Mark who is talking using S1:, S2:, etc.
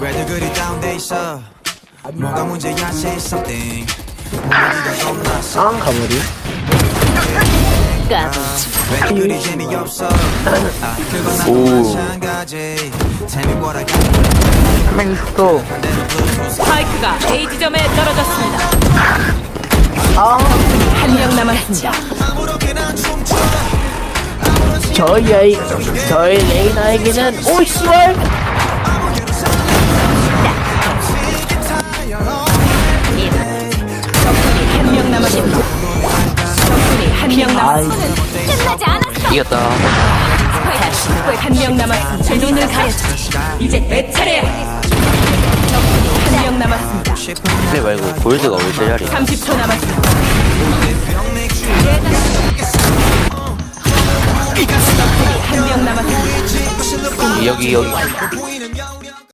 S1: 왜들 그리 다운돼 있어? 뭐가 문제야 say something. 우리가 겁났어
S2: 아
S3: 까불지
S1: 왜들 그리 재미없어? 아 그건 나도 마찬가지. Tell me what I got
S2: 한명 있어.
S3: 스파이크가 A 지점에 떨어졌습니다.
S2: 아.
S3: 한명 남았습니다.
S2: 저희 아이 저희 레이나에게는 오씨 아이.
S4: 끝나지 않았어.
S5: 이겼다.
S3: 한명 남았습니다. 눈을 가려줘. 이제 내 차례야. 적군이 한명 남았습니다.
S5: 플레이 말고 골드가 왜 제자리?
S3: 30초 남았습니다. 적군이 한명 남았습니다.
S5: 여기 여기